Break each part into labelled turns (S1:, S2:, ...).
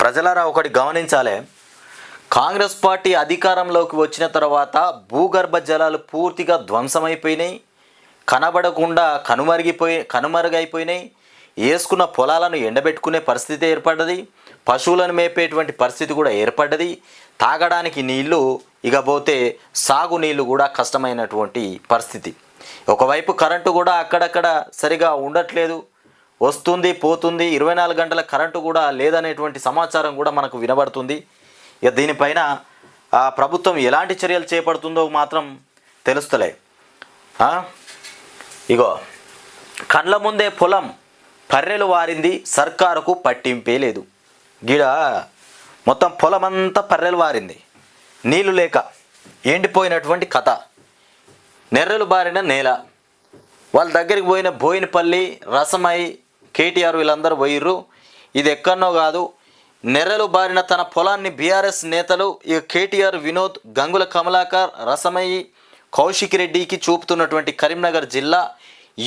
S1: ప్రజలారా ఒకటి గమనించాలి. కాంగ్రెస్ పార్టీ అధికారంలోకి వచ్చిన తర్వాత భూగర్భ జలాలు పూర్తిగా ధ్వంసమైపోయినాయి కనబడకుండా కనుమరిగిపోయి కనుమరుగైపోయినాయి. వేసుకున్న పొలాలను ఎండబెట్టుకునే పరిస్థితి ఏర్పడ్డది పశువులను మేపేటువంటి పరిస్థితి కూడా ఏర్పడ్డది. తాగడానికి నీళ్ళు ఇకపోతే సాగు నీళ్ళు కూడా కష్టమైనటువంటి పరిస్థితి. ఒకవైపు కరెంటు కూడా అక్కడక్కడ సరిగా ఉండట్లేదు వస్తుంది పోతుంది ఇరవై నాలుగు గంటల కరెంటు కూడా లేదనేటువంటి సమాచారం కూడా మనకు వినబడుతుంది. ఇక దీనిపైన ప్రభుత్వం ఎలాంటి చర్యలు చేపడుతుందో మాత్రం తెలుస్తలే. ఇగో కండ్ల ముందే పొలం పర్రెలు వారింది సర్కారుకు పట్టింపే లేదు. గిడ మొత్తం పొలం అంతా పర్రెలు వారింది. నీళ్ళు లేక ఎండిపోయినటువంటి కథ. నెర్రెలు బారిన నేల. వాళ్ళ దగ్గరికి పోయిన బోయినపల్లి రసమై కేటీఆర్ వీళ్ళందరూ పోయిర్రు. ఇది ఎక్కడనో కాదు. నెర్రలు బారిన తన పొలాన్ని బీఆర్ఎస్ నేతలు ఈ కేటీఆర్ వినోద్ గంగుల కమలాకర్ రసమయ్యి కౌశిక్ రెడ్డికి చూపుతున్నటువంటి కరీంనగర్ జిల్లా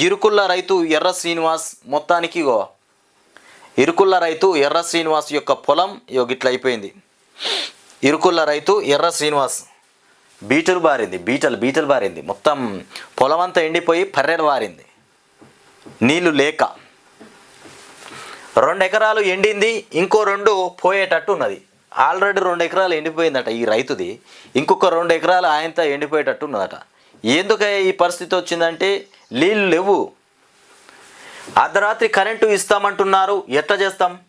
S1: ఇరుకుల్ల రైతు ఎర్ర శ్రీనివాస్ మొత్తానికి గో ఇరుకుల్ల రైతు ఎర్ర శ్రీనివాస్ యొక్క పొలం ఇట్లా గిట్ల అయిపోయింది. ఇరుకుల్ల రైతు ఎర్ర శ్రీనివాస్ బీటలు బారింది బీటలు బీటలు బారింది. మొత్తం పొలం అంతా ఎండిపోయి పర్రెలు బారింది నీళ్ళు లేక. రెండు ఎకరాలు ఎండింది ఇంకో రెండు పోయేటట్టు ఉన్నది. ఆల్రెడీ రెండు ఎకరాలు ఎండిపోయిందట ఈ రైతుది. ఇంకొక రెండు ఎకరాలు ఆయనతో ఎండిపోయేటట్టు ఉన్నదట. ఎందుక ఈ పరిస్థితి వచ్చిందంటే నీళ్ళు లేవు. అర్ధరాత్రి కరెంటు ఇస్తామంటున్నారు ఎట్లా చేస్తాం?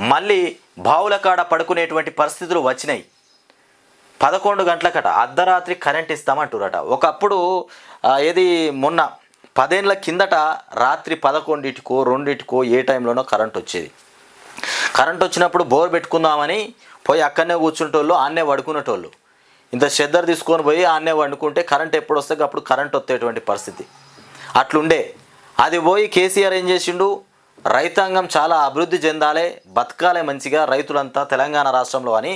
S1: మళ్ళీ బావుల కాడ పడుకునేటువంటి పరిస్థితులు వచ్చినాయి. పదకొండు గంటలకట అర్ధరాత్రి కరెంట్ ఇస్తామంటురట. ఒకప్పుడు ఏది మొన్న పదేళ్ళ కిందట రాత్రి పదకొండింటికో రెండింటికో ఏ టైంలోనో కరెంట్ వచ్చేది. కరెంట్ వచ్చినప్పుడు బోర్ పెట్టుకుందామని పోయి అక్కడనే కూర్చుంటోళ్ళు ఆన్నే పడుకునేటోళ్ళు. ఇంత చెద్దరు తీసుకొని పోయి ఆన్నే వండుకుంటే కరెంట్ ఎప్పుడు వస్తే అప్పుడు కరెంట్ వచ్చేటువంటి పరిస్థితి. అట్లుండే. అది పోయి కేసీఆర్ ఏం చేసిండు? రైతాంగం చాలా అభివృద్ధి చెందాలి బతకాలే మంచిగా రైతులంతా తెలంగాణ రాష్ట్రంలో అని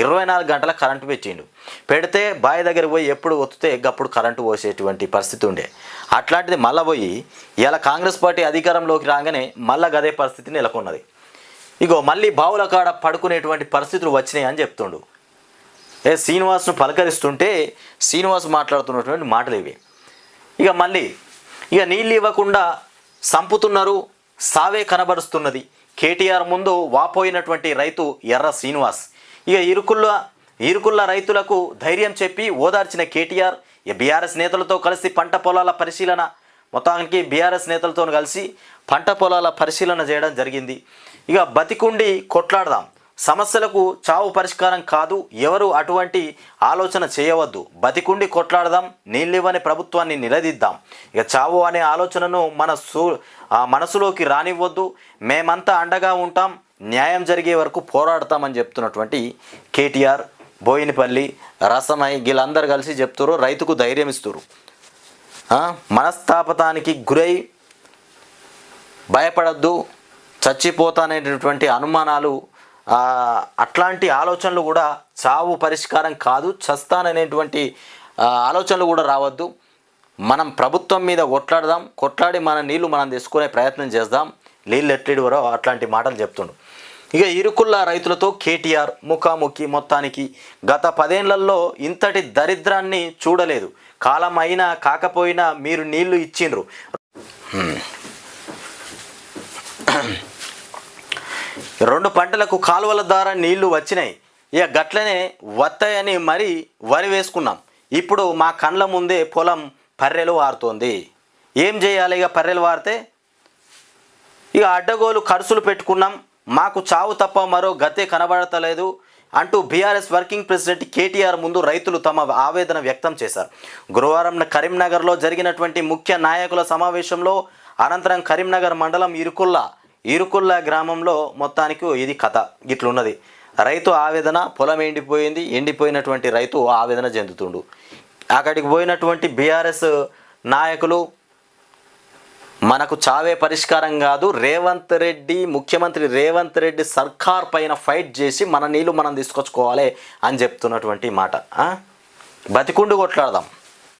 S1: ఇరవై నాలుగు గంటల కరెంటు పెట్టిండు. పెడితే బావి దగ్గర పోయి ఎప్పుడు ఒత్తితే అప్పుడు కరెంటు పోసేటువంటి పరిస్థితి ఉండే. అట్లాంటిది మళ్ళీ పోయి ఇలా కాంగ్రెస్ పార్టీ అధికారంలోకి రాగానే మళ్ళా గదే పరిస్థితి నెలకొన్నది. ఇగో మళ్ళీ బావుల కాడ పడుకునేటువంటి పరిస్థితులు వచ్చినాయి అని చెప్తుండు. ఏ శ్రీనివాస్ను పలకరిస్తుంటే శ్రీనివాస్ మాట్లాడుతున్నటువంటి మాటలు ఇవి. ఇక మళ్ళీ ఇక నీళ్ళు ఇవ్వకుండా సంపుతున్నారు సావే కనబరుస్తున్నది కేటీఆర్ ముందు వాపోయినటువంటి రైతు ఎర్ర శ్రీనివాస్. ఇక ఇరుకుల్ల ఇరుకుల్ల రైతులకు ధైర్యం చెప్పి ఓదార్చిన కేటీఆర్ ఇక బీఆర్ఎస్ నేతలతో కలిసి పంట పొలాల పరిశీలన మొత్తానికి బీఆర్ఎస్ నేతలతో కలిసి పంట పొలాల పరిశీలన చేయడం జరిగింది. ఇక బతికుండి కొట్లాడదాం. సమస్యలకు చావు పరిష్కారం కాదు. ఎవరు అటువంటి ఆలోచన చేయవద్దు. బతికుండి కొట్లాడదాం నీళ్ళివ్వని ప్రభుత్వాన్ని నిలదీద్దాం. ఇక చావు అనే ఆలోచనను మన సూ ఆ మనసులోకి రానివ్వద్దు. మేమంతా అండగా ఉంటాం. న్యాయం జరిగే వరకు పోరాడతామని చెప్తున్నటువంటి కేటీఆర్ బోయినపల్లి రసమై వీళ్ళందరూ కలిసి చెప్తున్నారు రైతుకు ధైర్యం ఇస్తారు మనస్తాపతానికి గురై భయపడద్దు. చచ్చిపోతానేటటువంటి అనుమానాలు అట్లాంటి ఆలోచనలు కూడా చావు పరిష్కారం కాదు చస్తాననేటువంటి ఆలోచనలు కూడా రావద్దు. మనం ప్రభుత్వం మీద కొట్లాడదాం కొట్లాడి మన నీళ్ళు మనం తీసుకునే ప్రయత్నం చేద్దాం. నీళ్ళు ఎట్లిడివరో అట్లాంటి మాటలు చెప్తుండు. ఇక ఇరుకుల్ల రైతులతో కేటీఆర్ ముఖాముఖి మొత్తానికి గత పదేళ్ళలో ఇంతటి దరిద్రాన్ని చూడలేదు. కాలం అయినా కాకపోయినా మీరు నీళ్ళు ఇచ్చిండ్రు. రెండు పంటలకు కాలువల ద్వారా నీళ్ళు వచ్చినాయి. ఇక గట్లనే వత్తాయని మరీ వరి వేసుకున్నాం. ఇప్పుడు మా కండ్ల ముందే పొలం పర్రెలు వారుతోంది. ఏం చేయాలి ఇక పర్రెలు వారితే? ఇక అడ్డగోలు ఖర్చులు పెట్టుకున్నాం. మాకు చావు తప్ప మరో గతే కనబడతలేదు అంటూ బీఆర్ఎస్ వర్కింగ్ ప్రెసిడెంట్ కేటీఆర్ ముందు రైతులు తమ ఆవేదన వ్యక్తం చేశారు. గురువారం కరీంనగర్లో జరిగినటువంటి ముఖ్య నాయకుల సమావేశంలో అనంతరం కరీంనగర్ మండలం ఇరుకుల్లా ఇరుకుల్లా గ్రామంలో మొత్తానికి ఇది కథ. ఇట్లున్నది రైతు ఆవేదన పొలం ఎండిపోయింది ఎండిపోయినటువంటి రైతు ఆవేదన చెందుతుండు. అక్కడికి పోయినటువంటి బీఆర్ఎస్ నాయకులు మనకు చావే పరిష్కారం కాదు రేవంత్ రెడ్డి ముఖ్యమంత్రి రేవంత్ రెడ్డి సర్కార్ పైన ఫైట్ చేసి మన నీళ్ళు మనం తీసుకొచ్చుకోవాలి అని చెప్తున్నటువంటి మాట. బతికుండు కొట్లాడదాం.